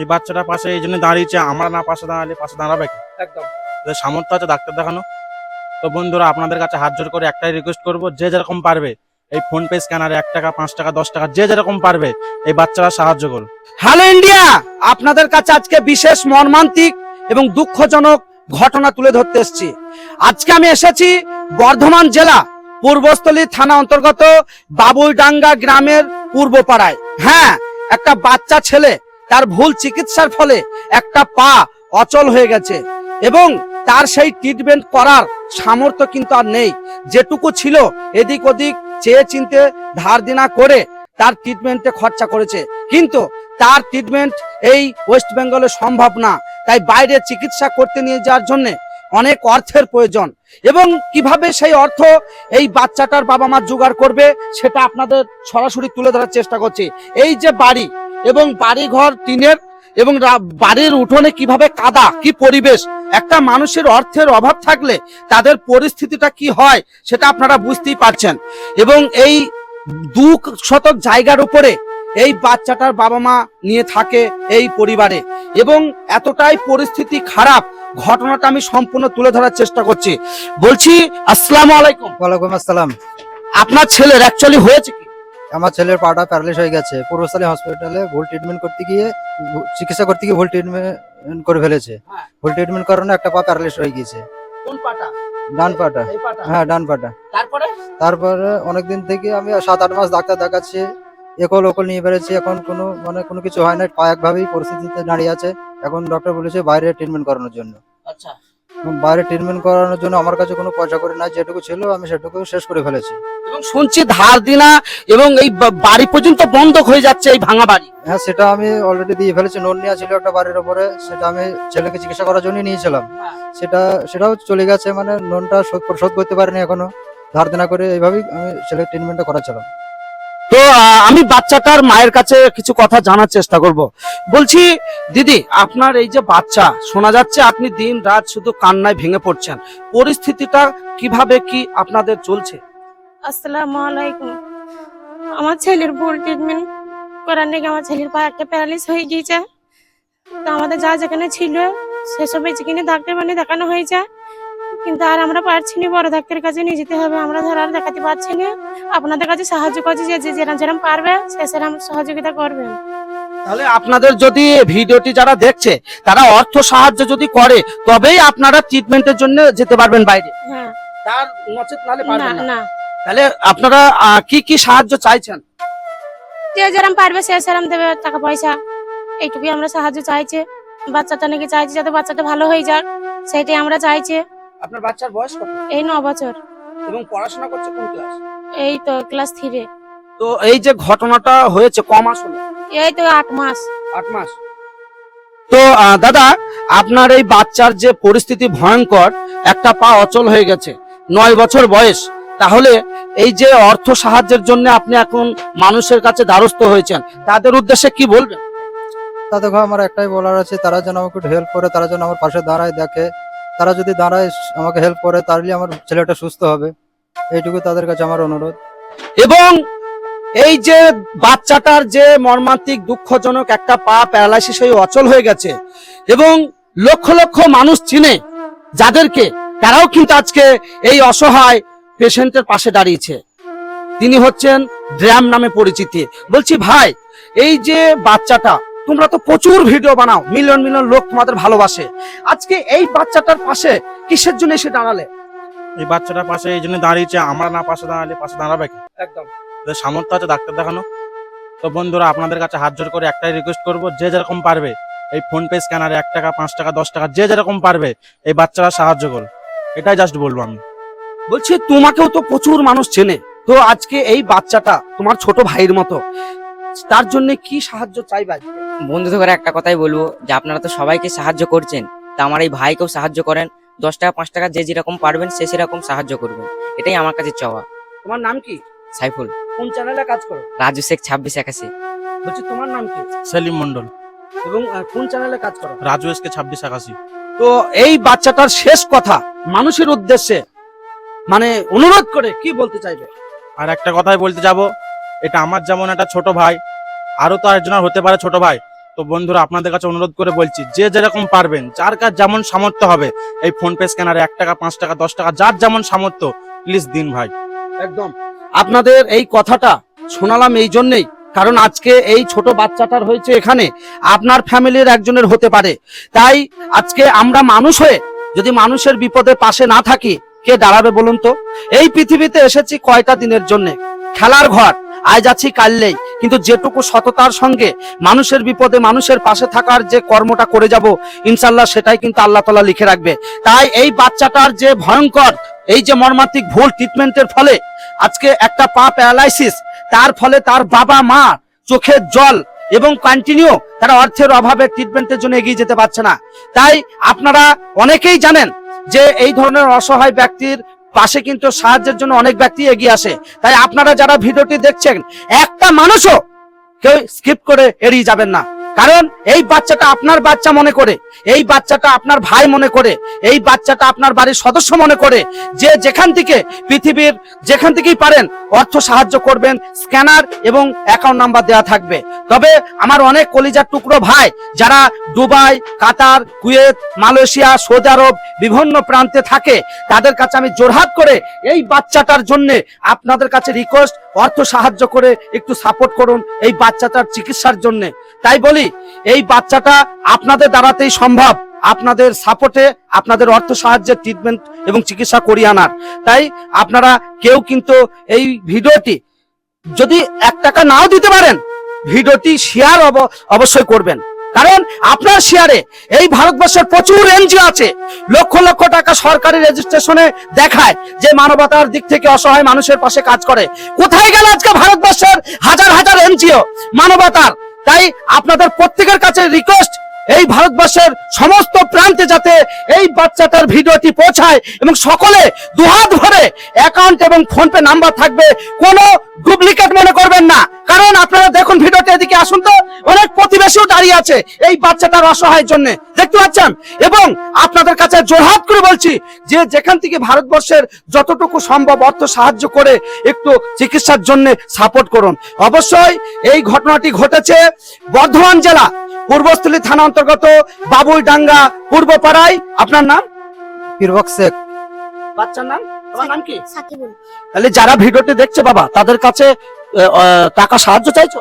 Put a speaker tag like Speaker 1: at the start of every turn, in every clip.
Speaker 1: এই বাচ্চাটা পাশে এই জন্য দাঁড়িয়েছে আমরা না পাশে দাঁড়ালে পাশে দাঁড়াবে কি?
Speaker 2: একদম।
Speaker 1: সামর্থ্য আছে ডাক্তার দেখানো। তো বন্ধুরা আপনাদের কাছে হাত জোর করে একটাই রিকোয়েস্ট করব যে যেরকম পারবে এই ফোন পে স্ক্যানারে এক টাকা পাঁচ টাকা দশ টাকা যে যেরকম পারবে এই বাচ্চারা সাহায্য করুন।
Speaker 2: Hello India! আপনাদের কাছে আজকে বিশেষ মর্মান্তিক এবং দুঃখজনক ঘটনা তুলে ধরতে এসেছি। আজকে আমি এসেছি বর্ধমান জেলা পূর্বস্থলী থানা অন্তর্গত বাবুইডাঙ্গা গ্রামের পূর্ব পাড়ায় হ্যাঁ একটা বাচ্চা ছেলে তার ভুল চিকিৎসার ফলে একটা পা অচল হয়ে গেছে এবং তার সেই ট্রিটমেন্ট করার সামর্থ্য কিন্তু আর নেই। যেটুকু ছিল এদিক ওদিক চেয়ে চিনতে ধার দিনা করে তার ট্রিটমেন্টে খরচা করেছে। কিন্তু তার ট্রিটমেন্ট এই ওয়েস্ট বেঙ্গলে সম্ভব না। তাই বাইরে চিকিৎসা করতে নিয়ে যাওয়ার জন্য অনেক অর্থের প্রয়োজন। এবং কীভাবে সেই অর্থ এই বাচ্চাটার বাবা মা জোগাড় করবে, সেটা আপনাদের সরাসরি তুলে ধরার চেষ্টা করছি। এই যে বাড়ি এবং বাড়ি ঘর টিনের এবং বাড়ির উঠোনে কীভাবে কাদা কি পরিবেশ একটা মানুষের অর্থের অভাব থাকলে তাদের পরিস্থিতিটা কি হয় সেটা আপনারা বুঝতেই পারছেন। এবং এই দু শতক জায়গার উপরে এই বাচ্চাটার বাবা মা নিয়ে থাকে এই পরিবারে। এবং এতটাই পরিস্থিতি খারাপ ঘটনাটা আমি সম্পূর্ণ তুলে ধরার চেষ্টা করছি। বলছি আসসালামু আলাইকুম।
Speaker 3: ওয়ালাইকুম আসসালাম।
Speaker 2: আপনার ছেলের অ্যাকচুয়ালি হয়েছে কি?
Speaker 3: আমার ছেলের পাটা প্যারালিস হয়ে গেছে। পূর্বস্থলী হসপিটালে ভুল ট্রিটমেন্ট করতে গিয়ে চিকিৎসা করতে গিয়ে ভুল ট্রিটমেন্ট করে ফেলেছে।
Speaker 2: হ্যাঁ।
Speaker 3: ভুল ট্রিটমেন্ট কারণে একটা পা প্যারালিস হয়ে গিয়েছে। ডান পাটা। হ্যাঁ ডান পাটা।
Speaker 2: তারপরে?
Speaker 3: তারপরে অনেকদিন থেকে আমি সাত আট মাস ডাক্তার দেখাচ্ছি একল ওকল নিয়ে বেড়েছি এখন কোনো মানে কোনো কিছু হয় না পা একভাবেই পরিস্থিতিতে দাঁড়িয়ে আছে। এখন ডক্টর বলেছে বাইরে ট্রিটমেন্ট করানোর জন্য।
Speaker 2: আচ্ছা।
Speaker 3: বাইরে ট্রিটমেন্ট করানোর জন্য আমার কাছে কোনো পয়সা করে নাই যেটুকু ছিল আমি সেটুকু শেষ করে ফেলেছি।
Speaker 2: এবং শুনছি ধার দিনা এবং এই বাড়ি পর্যন্ত বন্ধক হয়ে যাচ্ছে এই ভাঙা বাড়ি।
Speaker 3: হ্যাঁ সেটা আমি অলরেডি দিয়ে ফেলেছি লোন নেওয়া ছিল একটা বাড়ির উপরে সেটা আমি ছেলেকে চিকিৎসা করার জন্য নিয়েছিলাম। সেটা সেটাও চলে গেছে মানে লোনটা শোধ শোধ করতে পারিনি এখনও। ধার দেনা করে এইভাবেই আমি ছেলের ট্রিটমেন্টটা করাচ্ছিলাম।
Speaker 2: তো আমি বাচ্চাটার মায়ের কাছে কিছু কথা জানার চেষ্টা করব। বলছি, দিদি, আপনার এই যে বাচ্চা, শোনা যাচ্ছে আপনি দিন রাত শুধু কান্নায় ভেঙে পড়ছেন। পরিস্থিতিটা কীভাবে কি আপনাদের চলছে?
Speaker 4: আসসালামু আলাইকুম। আমার ছেলের ভুল ট্রিটমেন্ট করার নাকি আমার ছেলের পা একটা প্যারালিস হয়ে গিয়েছে। তো আমাদের যা যেখানে ছিল, সেসব কিনে ডাক্তার মানে দেখানো হয়েছে। কিন্তু আর আমরা পারছি না বড় ডাক্তারের কাছে নিয়ে যেতে হবে। আমরা ধর আর দেখাতে পারছি না। আপনাদের কাছে সাহায্য করছি যে যে যেরকম যেরকম পারবে সে সেরকম সহযোগিতা করবেন
Speaker 2: তাহলে আপনাদের যদি ভিডিওটি যারা দেখছে তারা অর্থ সাহায্য যদি করে তবেই আপনারা ট্রিটমেন্টের জন্য যেতে পারবেন বাইরে।
Speaker 4: হ্যাঁ।
Speaker 2: তার নচেত নালে পারবেন না
Speaker 4: না।
Speaker 2: তাহলে আপনারা কি কি সাহায্য চাইছেন?
Speaker 4: যে যেরকম পারবে সে সেরকম দেবে টাকা পয়সা। এইটুকুই আমরা সাহায্য চাইছি। বাচ্চাটা নাকি চাইছি যাতে বাচ্চাটা ভালো হয়ে যাক। সেটাই আমরা চাইছি।
Speaker 2: আপনার বাচ্চার বয়স কত?
Speaker 4: এই ন বছর।
Speaker 2: এবং পড়াশোনা করছে কোন ক্লাস?
Speaker 4: এই তো ক্লাস থ্রি
Speaker 2: তো এই যে ঘটনাটা হয়েছে ক মাস হলো?
Speaker 4: এই তো আট মাস।
Speaker 2: আট মাস। তো দাদা আপনার এই বাচ্চার যে পরিস্থিতি ভয়ঙ্কর একটা পা অচল হয়ে গেছে নয় বছর বয়স। তাহলে এই যে অর্থ সাহায্যের জন্য আপনি এখন মানুষের কাছে দ্বারস্থ হয়েছেন তাদের উদ্দেশ্যে কি বলবেন?
Speaker 3: তাদের আমার একটাই বলার আছে তারা যেন আমাকে একটু হেল্প করে তারা যেন আমার পাশে দাঁড়ায় দেখে। তারা যদি দাঁড়ায়, আমাকে হেল্প করে তাহলে আমার ছেলেটা সুস্থ হবে। এইটুকু তাদের কাছে আমার অনুরোধ।
Speaker 2: এবং এই যে বাচ্চাটার যে মর্মান্তিক, দুঃখজনক একটা পা প্যারালাইসিস হয়ে অচল হয়ে গেছে, এবং লক্ষ লক্ষ মানুষ চিনে, যাদেরকে তারাও কিন্তু আজকে এই অসহায় পেশেন্টের পাশে দাঁড়িয়েছে। তিনি হচ্ছেন ড্র্যাম নামে পরিচিতি। বলছি, ভাই, এই যে বাচ্চাটা তোমরা তো প্রচুর ভিডিও বানাও মিলিয়ন মিলিয়ন লোক তোমাদের ভালোবাসে। আজকে এই বাচ্চাটার পাশে কিসের জন্য এসে দাঁড়ালে?
Speaker 1: এই বাচ্চাটার পাশে এই জন্য দাঁড়িয়েছে আমরা না পাশে দাঁড়ালে পাশে দাঁড়াবে
Speaker 2: একদম।
Speaker 1: সামর্থ্য আছে ডাক্তার দেখানো। তো বন্ধুরা আপনাদের কাছে হাত জোর করে একটাই রিকোয়েস্ট করব যে যেরকম পারবে এই ফোন পে স্ক্যানারে এক টাকা পাঁচ টাকা দশ টাকা যে যেরকম পারবে এই বাচ্চারা সাহায্য করো এটাই জাস্ট বলব আমি।
Speaker 2: বলছি তোমাকেও তো প্রচুর মানুষ চেনে। তো আজকে এই বাচ্চাটা তোমার ছোট ভাইয়ের মতো তার জন্য কি সাহায্য চাইবে? আজকে?
Speaker 5: বন্ধুদের করে একটা কথাই বলব যে আপনারা তো সবাইকে সাহায্য করছেন। তা আমার এই ভাইকেও সাহায্য করেন। দশ টাকা পাঁচ টাকা যে যেরকম পারবেন সে সেরকম সাহায্য করবেন। এটাই আমার কাছে চাওয়া।
Speaker 2: তোমার নাম কি?
Speaker 5: সাইফুল।
Speaker 2: কোন চ্যানেলে কাজ করো?
Speaker 5: রাজু শেখ ছাব্বিশ একাশি।
Speaker 2: বলছি তোমার নাম কি?
Speaker 1: সেলিম মন্ডল
Speaker 2: এবং কোন চ্যানেলে কাজ করো?
Speaker 1: রাজু এসকে ছাব্বিশ একাশি।
Speaker 2: তো এই বাচ্চাটার শেষ কথা মানুষের উদ্দেশ্যে মানে অনুরোধ করে কি বলতে চাইবে?
Speaker 1: আর একটা কথাই বলতে যাব এটা আমার যেমন একটা ছোট ভাই আরও তো একজনের হতে পারে ছোট ভাই। তো বন্ধুরা, আপনাদের কাছে অনুরোধ করে বলছি, যে যেরকম পারবেন, যার কাছে যেমন সামর্থ্য হবে, এই ফোন পে স্ক্যানারে এক টাকা, পাঁচ টাকা, দশ টাকা, যার যেমন সামর্থ্য প্লিজ দিন ভাই।
Speaker 2: একদম। আপনাদের এই কথাটা শোনালাম এই জন্যেই, কারণ আজকে এই ছোট বাচ্চাটার হয়েছে এখানে, আপনার ফ্যামিলির একজনের হতে পারে। তাই আজকে আমরা মানুষ হয়ে, যদি মানুষের বিপদে পাশে না থাকি, কে দাঁড়াবে বলুন তো? এই পৃথিবীতে এসেছি কয়টা দিনের জন্য? খেলার ঘর। আজ আছি কাললেই কিন্তু যেটুকু সততার সঙ্গে মানুষের বিপদে মানুষের পাশে থাকার যে কর্মটা করে যাব ইনশাল্লাহ সেটাই কিন্তু আল্লাহ তালা লিখে রাখবে। তাই এই বাচ্চাটার যে ভয়ঙ্কর, এই যে মর্মান্তিক ভুল ট্রিটমেন্টের ফলে আজকে একটা পা প্যারালাইসিস তার ফলে তার বাবা মা চোখের জল এবং কন্টিনিউ তারা অর্থের অভাবে ট্রিটমেন্টের জন্য এগিয়ে যেতে পারছে না। তাই আপনারা অনেকেই জানেন যে এই ধরনের অসহায় ব্যক্তির পাশে কিন্তু সাহায্যের জন্য অনেক ব্যক্তি এগিয়ে আসে। তাই আপনারা যারা ভিডিওটি দেখছেন, একটা মানুষও কেউ স্কিপ করে এড়িয়ে যাবেন না। কারণ এই বাচ্চাটা আপনার বাচ্চা মনে করে, এই বাচ্চাটা আপনার ভাই মনে করে, এই বাচ্চাটা আপনার বাড়ির সদস্য মনে করে, যে যেখান থেকে পৃথিবীর যেখান থেকেই পারেন অর্থ সাহায্য করবেন, স্ক্যানার এবং অ্যাকাউন্ট নাম্বার দেওয়া থাকবে। তবে আমার অনেক কলিজার টুকরো ভাই যারা Dubai, Qatar, Kuwait, Malaysia, Saudi Arab বিভিন্ন প্রান্তে থাকে, তাদের কাছে আমি জোরহাট করে এই বাচ্চাটার জন্য আপনাদের কাছে রিকোয়েস্ট অর্থ সাহায্য করে একটু সাপোর্ট করুন এই বাচ্চাটার চিকিৎসার জন্য। তাই বলি, এই বাচ্চাটা আপনাদের দ্বারাতেই সম্ভব। আপনাদের সাপোর্টে আপনাদের অর্থ সাহায্যের ট্রিটমেন্ট এবং চিকিৎসা করিয়ে আনার। তাই আপনারা কেউ কিন্তু এই ভিডিওটি যদি এক টাকা নাও দিতে পারেন, ভিডিওটি শেয়ার অবশ্যই করবেন। কারণ আপনার শেয়ারে এই ভারতবর্ষের প্রচুর এনজিও আছে। লক্ষ লক্ষ টাকা সরকারি রেজিস্ট্রেশনে দেখায় যে মানবতার দিক থেকে অসহায় মানুষের পাশে কাজ করে। কোথায় গেল আজকে ভারতবর্ষের হাজার হাজার এনজিও মানবতার। তাই আপনাদের প্রত্যেকের কাছে রিকোয়েস্ট এই ভারতবর্ষের সমস্ত প্রান্তে যাতে এই বাচ্চাটার ভিডিওটি পৌঁছায় এবং সকলে দুহাত ভরে অ্যাকাউন্ট এবং ফোন পে নাম্বার থাকবে, কোনো ডুপ্লিকেট মনে করবেন না। কারণ আপনারা দেখুন ভিডিওটি এদিকে আসুন তো, অনেক প্রতিবেশীও দাঁড়িয়ে আছে এই বাচ্চাটার অসহায়ের জন্য। দেখতে পাচ্ছেন? এবং আপনাদের কাছে জোরহাত করে বলছি যে যেখান থেকে ভারতবর্ষের যতটুকু সম্ভব অর্থ সাহায্য করে একটু চিকিৎসার জন্য সাপোর্ট করুন। অবশ্যই এই ঘটনাটি ঘটেছে বর্ধমান জেলা পূর্বস্থলী থানা অন্তর্গত বাবুইডাঙ্গা পূর্বপাড়ায়। আপনার নাম?
Speaker 3: পীরবক শেখ।
Speaker 2: বাচ্চার নাম? তোমার নাম কি?
Speaker 6: সাকিবুল।
Speaker 2: তাহলে যারা ভিডিওটি দেখছে বাবা তাদের কাছে টাকা সাহায্য চাইছো?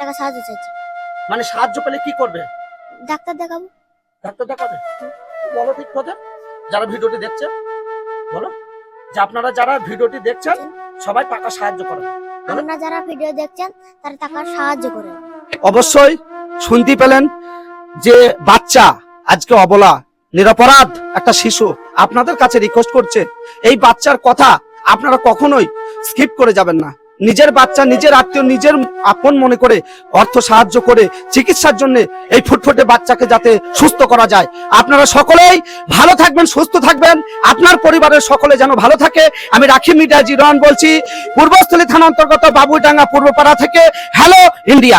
Speaker 6: টাকা সাহায্য চাইছি।
Speaker 2: মানে সাহায্য পেলে কি করবে?
Speaker 6: ডাক্তার দেখাবো।
Speaker 2: ডাক্তার দেখাবে? বলো ঠিক কথা। যারা ভিডিওটি দেখছে বলো। যে আপনারা যারা ভিডিওটি দেখছেন সবাই টাকা সাহায্য করেন।
Speaker 6: আপনারা যারা ভিডিও দেখছেন তারা টাকার সাহায্য করেন
Speaker 2: অবশ্যই শুনতে পেলেন যে বাচ্চা, আজকে অবলা, নিরপরাধ একটা শিশু আপনাদের কাছে রিকোয়েস্ট করছে। এই বাচ্চার কথা আপনারা কখনোই স্কিপ করে যাবেন না। নিজের বাচ্চা, নিজের আত্মীয়, নিজের আপন মনে করে অর্থ সাহায্য করে চিকিৎসার জন্য এই ফুটফুটে বাচ্চাকে যাতে সুস্থ করা যায়। আপনারা সকলেই ভালো থাকবেন, সুস্থ থাকবেন। আপনার পরিবারের সকলে যেন ভালো থাকে। আমি রাখি মিডিয়া জিরন বলছি, পূর্বস্থলী থানা অন্তর্গত বাবুডাঙ্গা পূর্বপাড়া থেকে হ্যালো ইন্ডিয়া